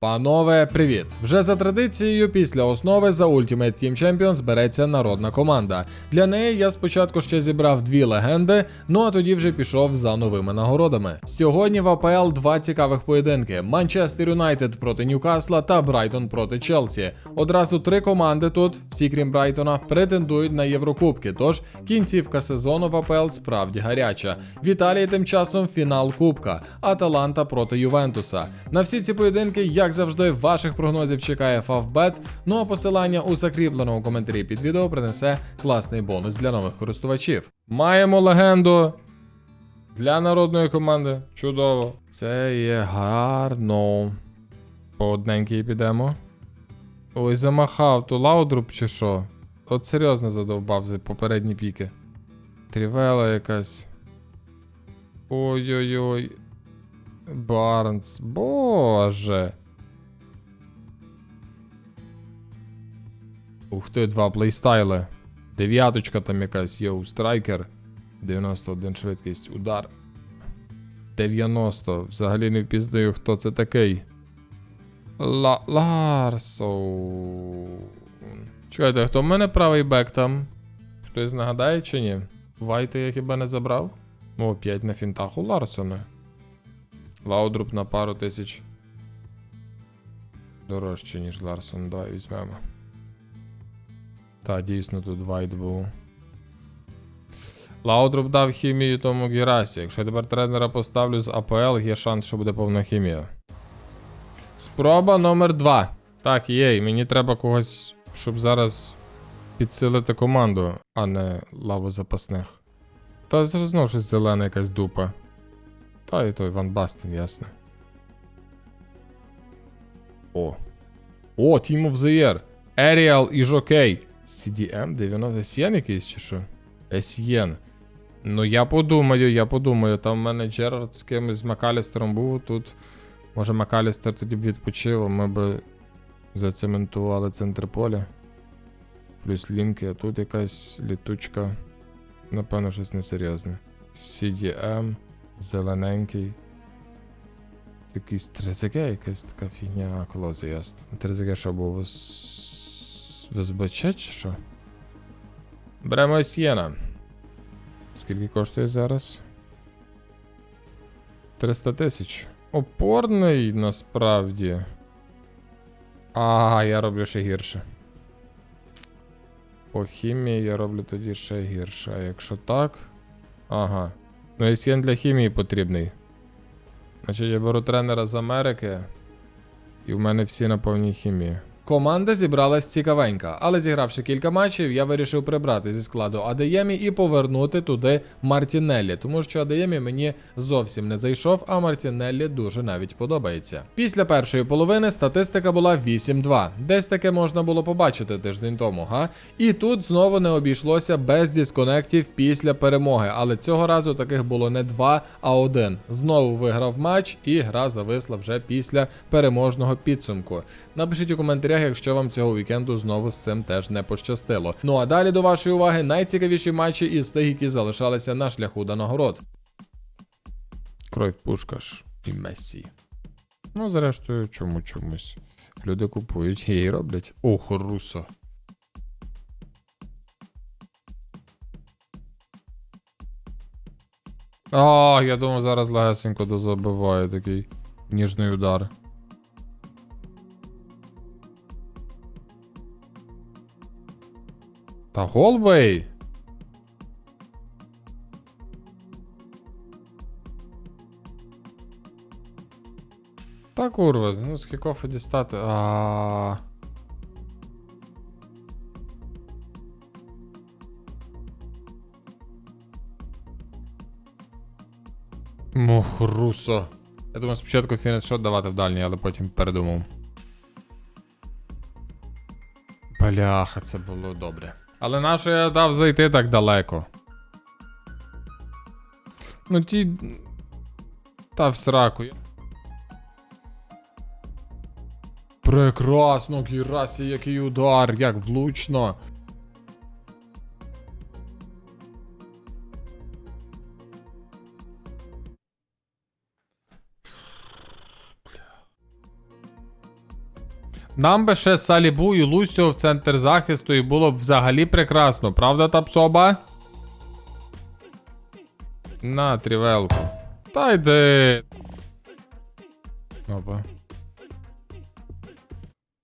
Панове, привіт! Вже за традицією, після основи за Ultimate Team Champions береться народна команда. Для неї я спочатку ще зібрав дві легенди, ну а тоді вже пішов за новими нагородами. Сьогодні в АПЛ два цікавих поєдинки: Манчестер Юнайтед проти Ньюкасла та Брайтон проти Челсі. Одразу три команди тут, всі крім Брайтона, претендують на Єврокубки. Тож кінцівка сезону в АПЛ справді гаряча. В Італії тим часом фінал Кубка Аталанта проти Ювентуса. На всі ці поєдинки, як завжди, ваших прогнозів чекає Фавбет. Ну а посилання у закріпленому коментарі під відео принесе класний бонус для нових користувачів. Маємо легенду для народної команди. Чудово. Це є гарно. По одненькій підемо. Ой, замахав, то лаудруп чи що? От серйозно задовбав за попередні піки. Трівела якась. Ой-ой-ой. Барнс. Боже. Ух ти, два плейстайли. Дев'яточка там якась, йоу, страйкер. 91 швидкість, удар. 90. Взагалі не впізнаю, хто це такий. Ла Ларсоу. Чекайте, хто в мене правий бек там? Хтось нагадає чи ні? Вайти я хіба не забрав? О, 5 на фінтах у Ларсона. Лаудруп на пару тисяч. Дорожче, ніж Ларсон, давай візьмемо. Та, дійсно, тут вайт був. Лаудруп дав хімію тому Герасі. Якщо я тепер тренера поставлю з АПЛ, є шанс, що буде повна хімія. Спроба номер 2. Так, є, мені треба когось, щоб зараз підсилити команду, а не лаву запасних. Та знову щось зелена якась дупа. Та і той Ван Бастен, ясно. О. О, Team of the Year. Ariel і Жокей. CDM 90 SN якийсь чи що? SN. Ну я подумаю, я подумаю. Там в мене Джерард з кимось з Макалістером був тут. Може Макалістер тоді б відпочив, а ми б зацементували центр поля. Плюс лінки, а тут якась літучка. Напевно, щось несерйозне. CDM, зелененький. Якийсь Трезеге, якась така фігня колози, ясно. Трезеге що був з в СБЧ чи що? Беремо Сієна. Скільки коштує зараз? 300 тисяч. Опорний насправді. А, я роблю ще гірше. По хімії я роблю тоді ще гірше. А якщо так. Ага. Ну, SN для хімії потрібний. Значить, я беру тренера з Америки. І в мене всі на повній хімії. Команда зібралась цікавенька, але зігравши кілька матчів, я вирішив прибрати зі складу Адеємі і повернути туди Мартінеллі, тому що Адеємі мені зовсім не зайшов, а Мартінеллі дуже навіть подобається. Після першої половини статистика була 8-2. Десь таке можна було побачити тиждень тому, га? І тут знову не обійшлося без дисконектів після перемоги, але цього разу таких було не два, а один. Знову виграв матч, і гра зависла вже після переможного підсумку. Напишіть у коментарях, якщо вам цього вікенду знову з цим теж не пощастило. Ну а далі до вашої уваги найцікавіші матчі із тих, які залишалися на шляху до нагород. Кройв Пушкаш і Мессі. Ну, зрештою, чому чомусь. Люди купують і роблять. Ох, русо. А, я думав, зараз легесенько дозабиває такий ніжний удар. Та Голбей. Та курва, ну з кікофу дістати. А. Мох, русо. Я думаю, спочатку фінішот давати в дальній, але потім передумав. Бляха, це було добре. Але нащо я дав зайти так далеко? Ну ті. Та в сраку. Прекрасно, Гірасі, який удар, як влучно. Нам би ще Салібу і Лусіо в центр захисту і було б взагалі прекрасно, правда, Тапсоба? На, трівелку. Та йди. Опа.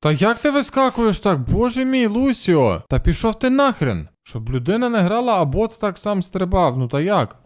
Та як ти вискакуєш так? Боже мій, Лусіо! Та пішов ти нахрен! Щоб людина не грала, а бот так сам стрибав. Ну та як?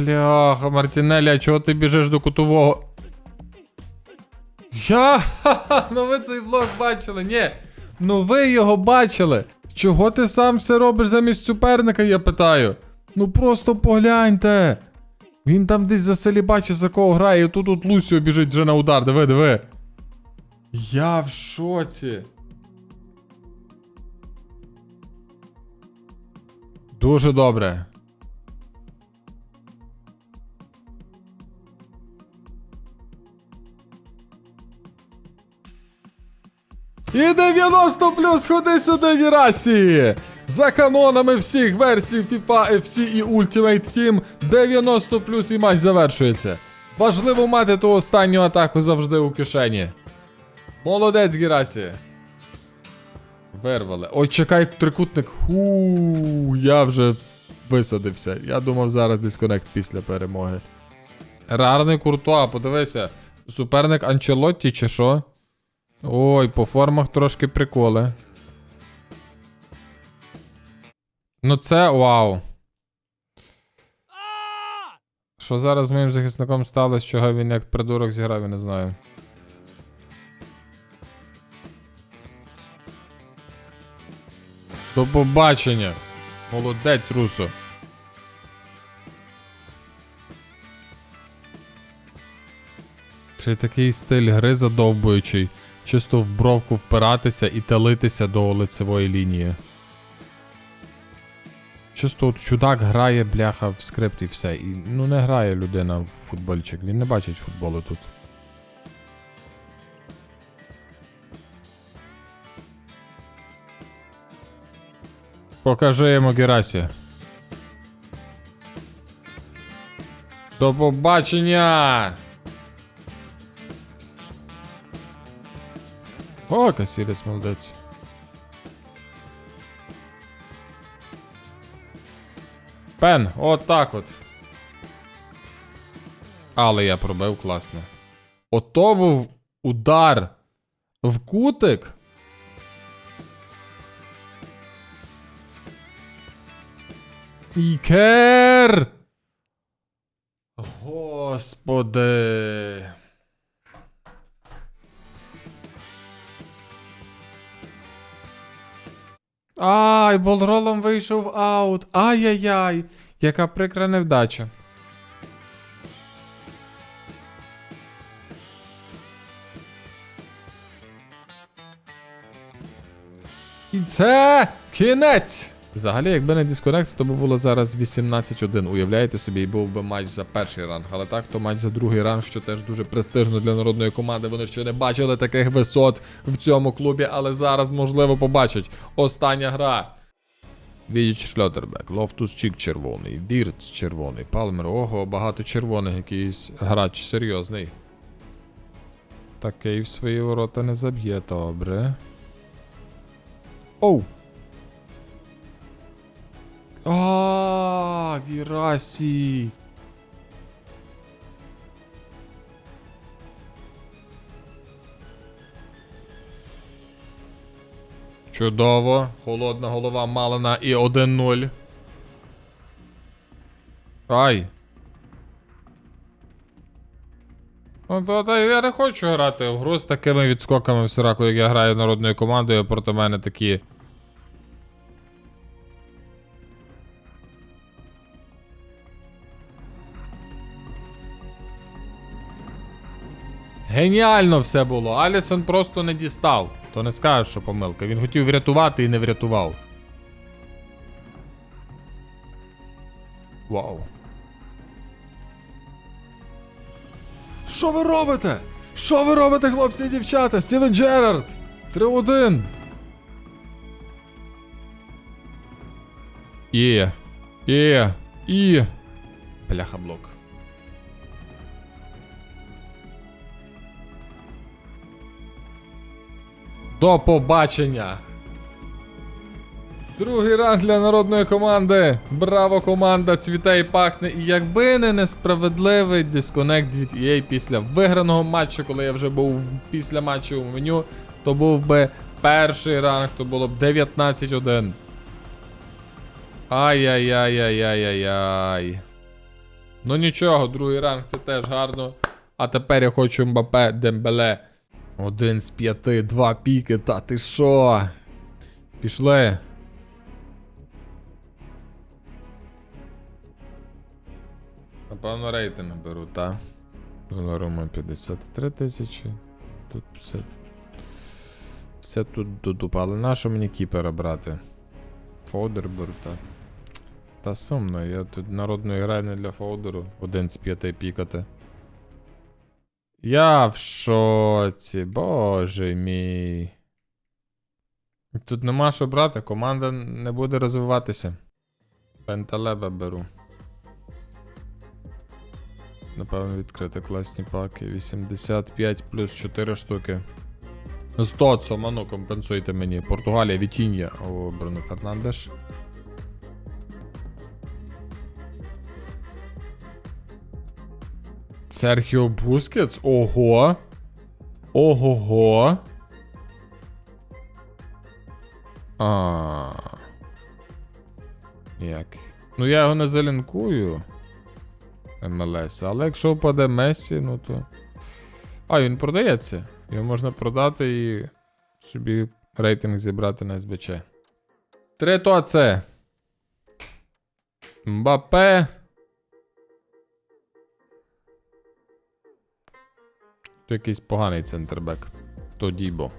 Бляха, Мартінелі, а чого ти біжиш до кутового? Я. Ха-ха, ну ви цей влог бачили. Ні. Ну ви його бачили. Чого ти сам все робиш замість суперника, я питаю. Ну просто погляньте. Він там десь за селі бачить, за кого грає, і тут тут Лусіо біжить вже на удар. Диви, диви. Я в шоці. Дуже добре. І 90 плюс ходи сюди, Герасі! За канонами всіх версій FIFA, FC і Ultimate Team 90 плюс і матч завершується. Важливо мати ту останню атаку завжди у кишені. Молодець, Герасі. Вирвали. Ой, чекай, трикутник. Ху, я вже висадився. Я думав зараз дисконект після перемоги. Рарний Куртуа, подивися. Суперник Анчелотті чи що? Ой, по формах трошки приколи. Ну це вау. Що зараз з моїм захисником сталося, чого він як придурок зіграв, я не знаю. До побачення. Молодець, Русо. Ще й такий стиль гри задовбуючий. Чисто в бровку впиратися і телитися до лицевої лінії. Чисто от чудак грає, бляха, в скрипт і все. І, ну не грає людина в футбольчик, він не бачить футболу тут. Покажи йому Герасі. До побачення! О, Касіліс, молодець. Пен, от так от. Але я пробив класно. Ото був удар в кутик. Ікер! Господи. Ай, болролом вийшов аут. Ай-яй-яй. Яка прикра невдача. І це кінець. Взагалі, якби не дисконект, то би було зараз 18-1. Уявляєте собі, і був би матч за перший ранг. Але так, то матч за другий ранг, що теж дуже престижно для народної команди. Вони ще не бачили таких висот в цьому клубі, але зараз, можливо, побачать. Остання гра. Віч Шльотербек, Лофтус Чік червоний, Вірц червоний, Палмер, ого, багато червоних, якийсь грач серйозний. Такий в свої ворота не заб'є, добре. Оу! А, Герасі. Чудово. Холодна голова Малина і 1-0. Ай. Ну, та я не хочу грати в гру з такими відскоками в сираку, як я граю народною командою, проти мене такі. Геніально все було. Алісон просто не дістав. То не скажеш, що помилка. Він хотів врятувати і не врятував. Вау. Що ви робите? Що ви робите, хлопці і дівчата? Стівен Джерард! 3-1. Є. Є. І. Бляха блок. До побачення! Другий ранг для народної команди. Браво, команда, цвіте і пахне. І якби не несправедливий дисконект від EA після виграного матчу, коли я вже був після матчу у меню, то був би перший ранг, то було б 19-1. Ай-яй-яй-яй-яй-яй. Ну нічого, другий ранг це теж гарно. А тепер я хочу Мбапе Дембеле. Один з п'яти, два піки, та ти що? Пішли. Напевно, рейтинг беру, та? Донарума 53 тисячі. Тут все. Все тут додупа. Але нащо мені кіпера брати? Фодер беру, та. Та сумно, я тут народної граю не для фоудеру. Один з п'яти пікати. Я в шоці, боже мій. Тут нема що брати, команда не буде розвиватися. Пенталеба беру. Напевно, відкрити класні паки. 85 плюс 4 штуки. 100 Соману, компенсуйте мені. Португалія, Вітіння. О, Бруно Фернандеш. Серхіо Бускетс? Ого. Ого-го. А. Як? Ну я його не залінкую. МЛС. Але якщо впаде Месі, ну то. А, він продається. Його можна продати і собі рейтинг зібрати на СБЧ. Трето. Мбапе. Якийсь поганий центрбек. То Дібо.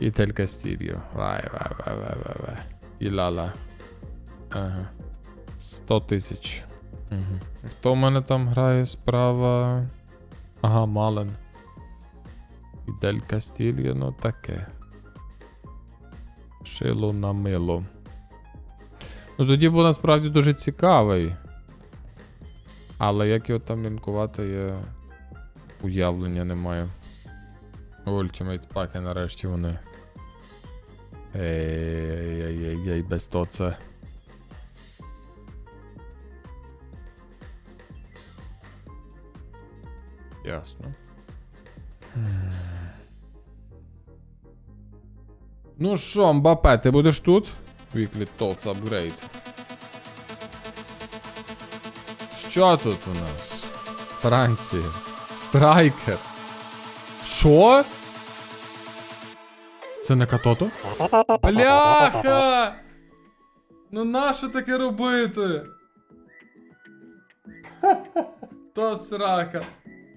І Тель Кастільо. Вай, вай, вай, вай, вай, вай. І Лала. Ага. 100 тисяч. Угу. Хто в мене там грає справа? Ага, Мален. І Дель Кастільо, ну таке. Шило на мило. Ну тоді був насправді дуже цікавий. Але як його там лінкувати, я уявлення не маю. Ultimate паки нарешті вони. Ей-ей-ей, без то це. Ясно. Ну що, Мбапе, ти будеш тут? Weekly Tots Upgrade. Що тут у нас? Франція. Страйкер. Що? Це не Катото? Бляха! Ну нащо таке робити? То срака.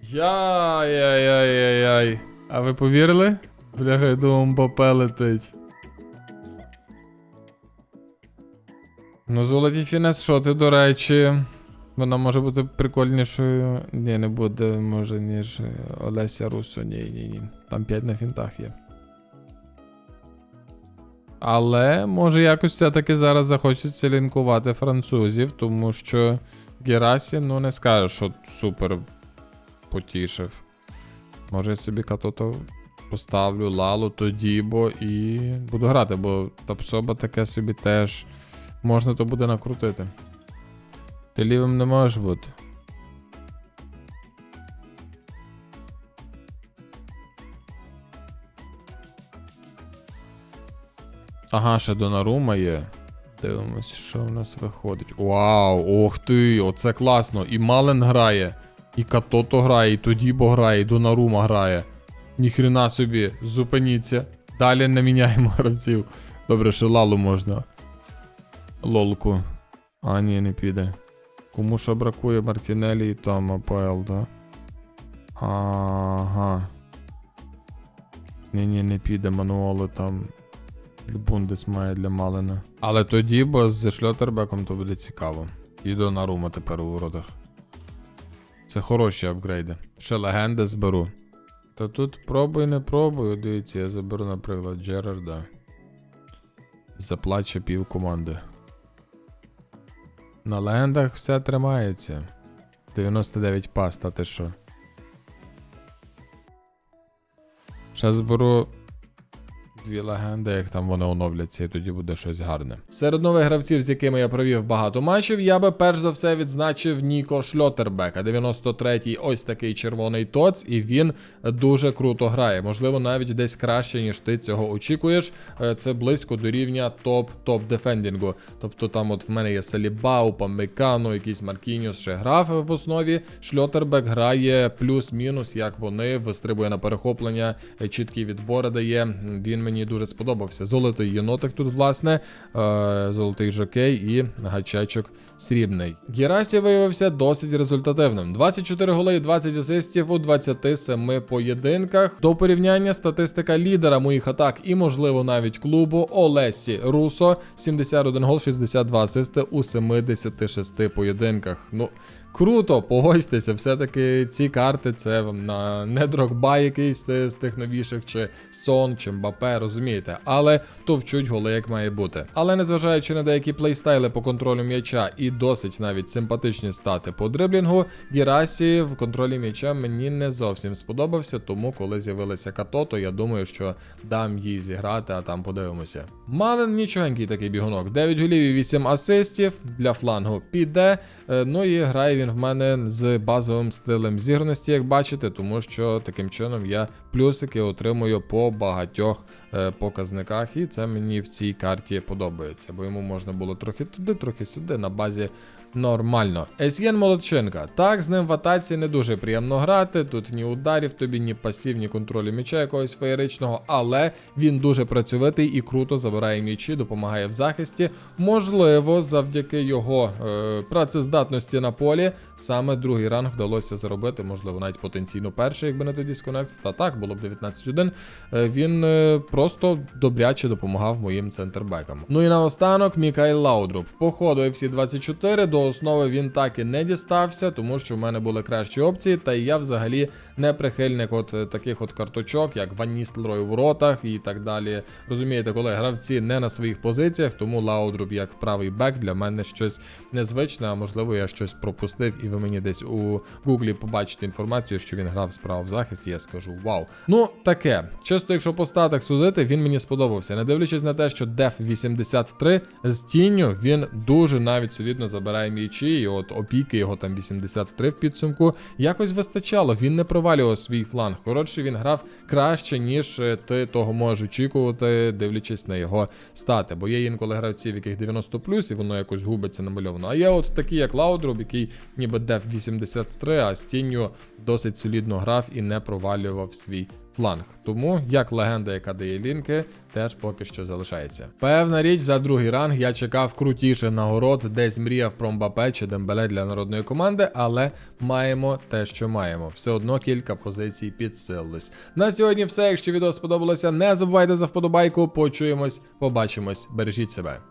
Яй-яй-яй-яй-яй. А ви повірили? Бляха, я думав, Мбапе летить. Ну, золоті фінес, що ти, до речі. Вона може бути прикольнішою. Ні, не буде, може, ніж Олеся Руссо. Ні, ні, ні. Там 5 на фінтах є. Але може якось все-таки зараз захочеться лінкувати французів, тому що Герасі, ну не скаже, що супер потішив. Може я собі катото поставлю Лалу, тоді, бо і буду грати, бо Тапсоба таке собі теж можна то буде накрутити. Ти лівим не можеш бути. Ага, ще Донарума є. Дивимось, що в нас виходить. Вау, ох ти, оце класно. І Мален грає, і Катото грає, і Тодібо грає, і Донарума грає. Ніхрена собі, зупиніться. Далі не міняємо гравців. Добре, що лалу можна. Лолку. А, ні, не піде. Кому що бракує Мартінелі і там АПЛ, да? Ага. Ні-ні, не піде мануоли там. Бундес має для Малина. Але тоді, бо з Шльотербеком то буде цікаво. І до Нарума тепер у воротах. Це хороші апгрейди. Ще легенди зберу. Та тут пробуй, не пробуй. Дивіться, я заберу, наприклад, Джерарда. Заплаче пів команди. На легендах все тримається. 99 паста, ти що? Зараз зберу дві легенди, як там вони оновляться, і тоді буде щось гарне. Серед нових гравців, з якими я провів багато матчів, я би перш за все відзначив Ніко Шльотербека. 93-й ось такий червоний тоц, і він дуже круто грає. Можливо, навіть десь краще, ніж ти цього очікуєш. Е, Це близько до рівня топ-топ дефендінгу. Тобто там от в мене є Салібау, Памекано, якийсь Маркініус ще грав в основі. Шльотербек грає плюс-мінус, як вони, вистрибує на перехоплення, е, чіткі відбори дає. Він мені дуже сподобався. Золотий єнотик тут, власне, е, золотий жокей і гачечок срібний. Герасі виявився досить результативним. 24 голи і 20 асистів у 27 поєдинках. До порівняння статистика лідера моїх атак і, можливо, навіть клубу Олесі Русо. 71 гол, 62 асисти у 76 поєдинках. Ну, Круто, погодьтеся, все-таки ці карти це вам на не Дрогба якийсь з тих новіших, чи Сон, чи Мбапе, розумієте, але товчуть голи, як має бути. Але незважаючи на деякі плейстайли по контролю м'яча і досить навіть симпатичні стати по дриблінгу, Герасі в контролі м'яча мені не зовсім сподобався, тому коли з'явилася като, то я думаю, що дам їй зіграти, а там подивимося. Малин нічогенький такий бігунок. 9 голів і 8 асистів для флангу піде. Е, Ну і грає він в мене з базовим стилем зіграності, як бачите, тому що таким чином я плюсики отримую по багатьох е, показниках, і це мені в цій карті подобається, бо йому можна було трохи туди, трохи сюди на базі. Нормально. Есьєн Молодченка. Так, з ним в атаці не дуже приємно грати. Тут ні ударів тобі, ні пасів, ні контролю м'яча якогось феєричного, але він дуже працьовитий і круто забирає м'ячі, допомагає в захисті. Можливо, завдяки його е, працездатності на полі саме другий ранг вдалося заробити, можливо, навіть потенційно перший, якби не тоді сконект. Та так, було б 19-1. Е, він е, просто добряче допомагав моїм центрбекам. Ну і наостанок Мікайл Лаудруп. По ходу FC 24 до основи він так і не дістався, тому що в мене були кращі опції, та я взагалі не прихильник от е, таких от карточок, як Ван Ністелрой у воротах і так далі. Розумієте, коли гравці не на своїх позиціях, тому Лаудруп як правий бек для мене щось незвичне, а можливо я щось пропустив, і ви мені десь у гуглі побачите інформацію, що він грав справа в захисті, я скажу вау. Ну, таке. Чисто, якщо по статах судити, він мені сподобався. Не дивлячись на те, що Деф 83 з тінню він дуже навіть солідно забирає м'ячі, і от опіки його там 83 в підсумку. Якось вистачало, він не провалював свій фланг. Коротше, він грав краще, ніж е, ти того можеш очікувати, дивлячись на його стати. Бо є інколи гравців, яких 90 плюс, і воно якось губиться намальовано. А є от такі, як Лаудруб, який ніби Деф 83, а з тінню досить солідно грав і не провалював свій фланг. Тому як легенда, яка дає лінки, теж поки що залишається. Певна річ, за другий ранг я чекав крутіших нагород, десь мріяв про Мбапе чи Дембеле для народної команди, але маємо те, що маємо. Все одно кілька позицій підсилились. На сьогодні все. Якщо відео сподобалося, не забувайте за вподобайку. Почуємось, побачимось, бережіть себе.